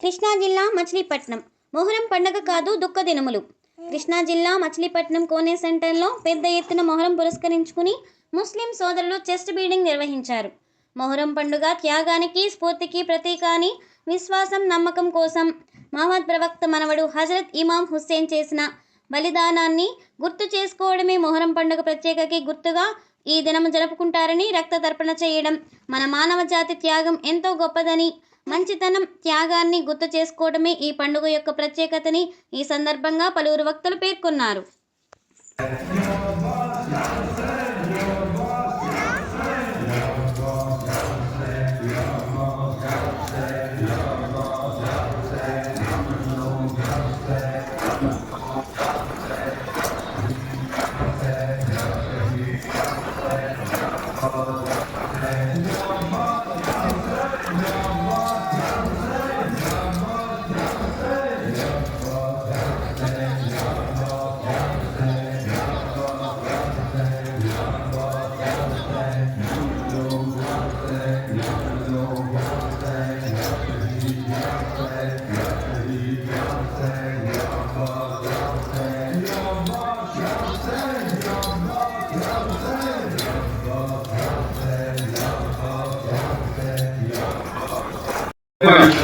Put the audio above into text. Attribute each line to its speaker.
Speaker 1: కృష్ణా జిల్లా మచిలీపట్నం. మొహరం పండగ కాదు దుఃఖ దినములు. కృష్ణా జిల్లా మచిలీపట్నం కోనే సెంటర్లో పెద్ద ఎత్తున మొహరం పురస్కరించుకుని ముస్లిం సోదరులు చెస్ట్ బీడింగ్ నిర్వహించారు. మొహరం పండుగ త్యాగానికి స్ఫూర్తికి ప్రతీక అని విశ్వాసం నమ్మకం కోసం మహమ్మద్ ప్రవక్త మనవడు హజరత్ ఇమాం హుస్సేన్ చేసిన బలిదానాన్ని గుర్తు చేసుకోవడమే మొహరం పండుగ ప్రత్యేకకి గుర్తుగా ఈ దినం జరుపుకుంటారని రక్త తర్పణ చేయడం మన మానవ జాతి త్యాగం ఎంతో గొప్పదని మంచితనం త్యాగాన్ని గుర్తు చేసుకోవడమే ఈ పండుగ యొక్క ప్రత్యేకతని ఈ సందర్భంగా పలువురు వక్తలు పేర్కొన్నారు Father. Evet.